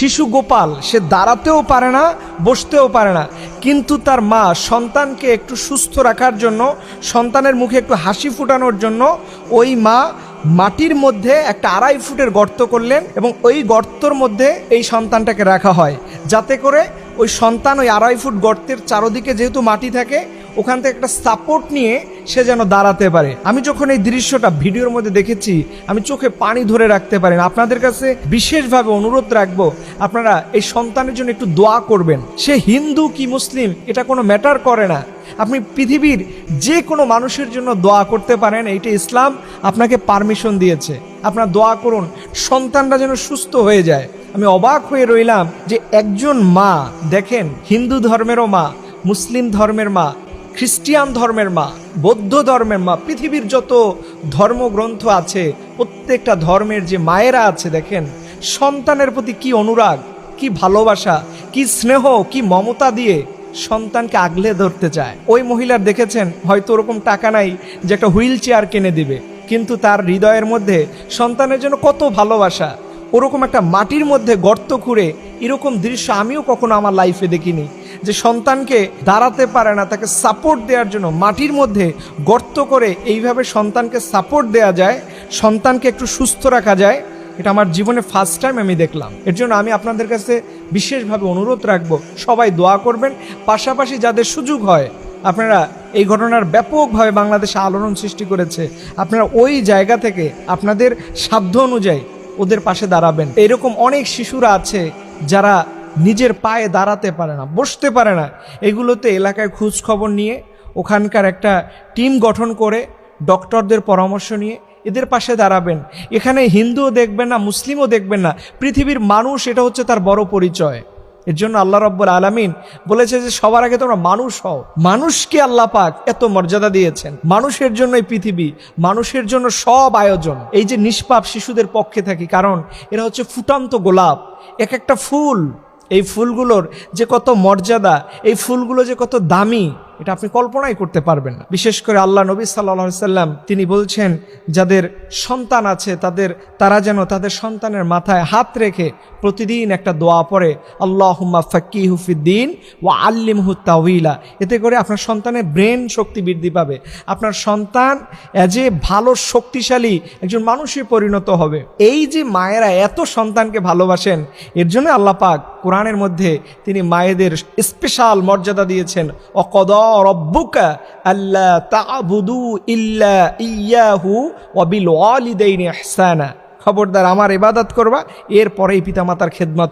শিশু গোপাল, সে দাঁড়াতেও পারে না, বসতেও পারে না। কিন্তু তার মা সন্তানকে একটু সুস্থ রাখার জন্য, সন্তানের মুখে একটু হাসি ফুটানোর জন্য, ওই মা মাটির মধ্যে একটা আড়াই ফুটের গর্ত করলেন এবং ওই গর্তর মধ্যে এই সন্তানটাকে রাখা হয়। যাতে করে ওই সন্তান ওই আড়াই ফুট গর্তের চারদিকে যেহেতু মাটি থাকে ওখান থেকে একটা সাপোর্ট নিয়ে সে যেন দাঁড়াতে পারে। আমি যখন এই দৃশ্যটা ভিডিওর মধ্যে দেখেছি, আমি চোখে পানি ধরে রাখতে পারি আপনাদের কাছে বিশেষভাবে অনুরোধ রাখব, আপনারা এই সন্তানের জন্য একটু দোয়া করবেন। সে হিন্দু কি মুসলিম, এটা কোনো ম্যাটার করে না। আপনি পৃথিবীর যে কোনো মানুষের জন্য দোয়া করতে পারেন, এইটা ইসলাম আপনাকে পারমিশন দিয়েছে। আপনার দোয়া করুন, সন্তানরা যেন সুস্থ হয়ে যায়। আমি অবাক হয়ে রইলাম যে একজন মা, দেখেন, হিন্দু ধর্মেরও মা, মুসলিম ধর্মের মা খ্রিস্টিয়ান ধর্মের মা, বৌদ্ধ ধর্মের মা, পৃথিবীর যত ধর্মগ্রন্থ আছে, প্রত্যেকটা ধর্মের যে মায়েরা আছে, দেখেন, সন্তানের প্রতি কি অনুরাগ, কি ভালোবাসা, কি স্নেহ, কি মমতা দিয়ে সন্তানকে আগলে ধরতে চায়। ওই মহিলার দেখেছেন, হয়তো ওরকম টাকা নাই যে একটা হুইল চেয়ার কিনে দিবে, কিন্তু তার হৃদয়ের মধ্যে সন্তানের জন্য কত ভালোবাসা, ওরকম একটা মাটির মধ্যে গর্ত খুঁড়ে এরকম দৃশ্য আমিও কখনো আমার লাইফে দেখিনি। যে সন্তানকে দাঁড়াতে পারে না, তাকে সাপোর্ট দেওয়ার জন্য মাটির মধ্যে গর্ত করে এইভাবে সন্তানকে সাপোর্ট দেওয়া যায়, সন্তানকে একটু সুস্থ রাখা যায়, এটা আমার জীবনে ফার্স্ট টাইম আমি দেখলাম। এর জন্য আমি আপনাদের কাছে বিশেষভাবে অনুরোধ রাখব, সবাই দোয়া করবেন। পাশাপাশি যাদের সুযোগ হয়, আপনারা এই ঘটনার ব্যাপকভাবে বাংলাদেশে আলোড়ন সৃষ্টি করেছে, আপনারা ওই জায়গা থেকে আপনাদের সাধ্য অনুযায়ী ওদের পাশে দাঁড়াবেন। এরকম অনেক শিশুরা আছে যারা নিজের পায়ে দাঁড়াতে পারে না, বসতে পারে না। এগুলোতে এলাকায় খোঁজ খবর নিয়ে, ওখানকার একটা টিম গঠন করে, ডক্টরদের পরামর্শ নিয়ে এদের পাশে দাঁড়াবেন। এখানে হিন্দুও দেখবেন না, মুসলিমও দেখবেন না। পৃথিবীর মানুষ, এটা হচ্ছে তার বড় পরিচয়। এর জন্য আল্লাহ রব্বুল আলামিন বলেছে যে, সবার আগে তোমরা মানুষ হও। মানুষকে আল্লাহ পাক এত মর্যাদা দিয়েছেন। মানুষের জন্য এই পৃথিবী, মানুষের জন্য সব আয়োজন। এই যে নিষ্পাপ শিশুদের পক্ষে থাকি, কারণ এরা হচ্ছে ফুটান্ত গোলাপ, এক একটা ফুল। এই ফুলগুলোর যে কত মর্যাদা এই ফুলগুলো যে কত দামি এটা আপনি কল্পনাই করতে পারবেন না। বিশেষ করে আল্লাহ নবী সাল্লা সাল্লাম, তিনি বলছেন, যাদের সন্তান আছে, তাদের, তারা যেন তাদের সন্তানের মাথায় হাত রেখে প্রতিদিন একটা দোয়া পড়ে আল্লাহ হুম্মা ফাক্কি হুফিদ্দিন ও আল্লিমহু তাউইলা এতে করে আপনার সন্তানের ব্রেন শক্তি বৃদ্ধি পাবে। আপনার সন্তান অ্যাজ এ ভালো শক্তিশালী একজন মানুষে পরিণত হবে। এই যে মায়েরা এত সন্তানকে ভালোবাসেন, এর জন্য আল্লাহ পাক কোরআনের মধ্যে তিনি মায়েদের স্পেশাল মর্যাদা দিয়েছেন। অকদ ইল্লা খবরদার আমার ইবাদত করবা এরপরেই পিতামাতার খেদমত